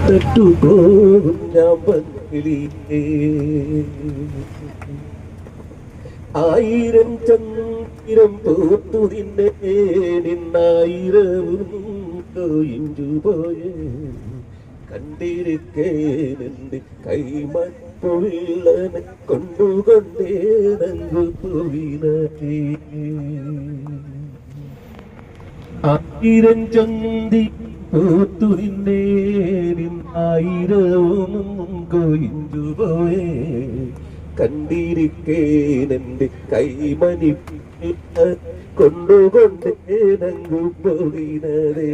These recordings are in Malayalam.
തൊട്ടു പോകും ഞാൻ ആയിരം ചന്ദ്രം പോത്തു നിന്നെ നിന്നായിരവും കൊയിഞ്ചു പോയേ. കണ്ടിരിക്കേനെന്റെ കൈമപ്പൊള്ളനെ കൊണ്ടുകൊണ്ടേ നങ്കു പോയിനേ ആയിരം ചന്തി പൂത്തു നിന്നേ നിന്നായിരവും കൊയിഞ്ചു പോയേ കണ്ടിരിക്കേനെന്റെ കൈമണി കൊണ്ടുകൊണ്ടേ പോയിനതേ.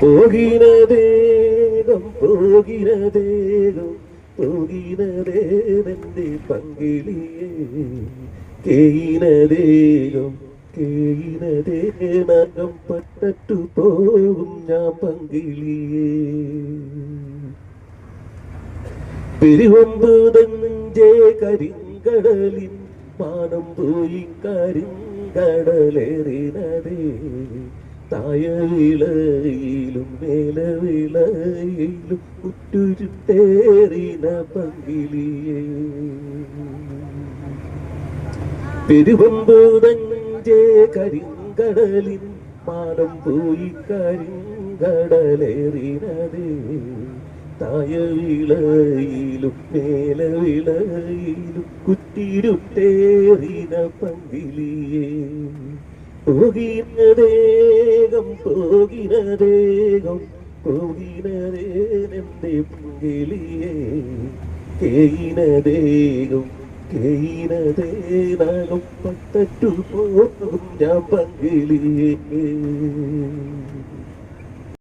പോകിനതേകം പോകിനതേകം പോകിനതേനെന്റെ പങ്കിളിയേ. കേയിനതേകം കേയിനതേനകം പട്ടു പോകും ഞാൻ പങ്കിളിയേ. പെരുവമ്പൂതഞ്ചേ കരിങ്കടലിൻ മാനം പോയി കരിങ്കടലേറിനതേ തായവിളയിലും മേലവിളയിലും ഉറ്റുരുട്ടേറിന പങ്കിളിയേ. പെരുവമ്പുതഞ്ചേ കരിങ്കടലിൻ മാനം പോയി കരിങ്കടലേറിനത് തായ വിളയിലും മേല വിളയിലും പോകിനതേകം പന്തിലിയേ പോകിനദേകം പോകിനദേകം കേയിനതേകം കേയിനതേനാകും പട്ടു പോകും ഞാൻ പങ്കിളിയേ.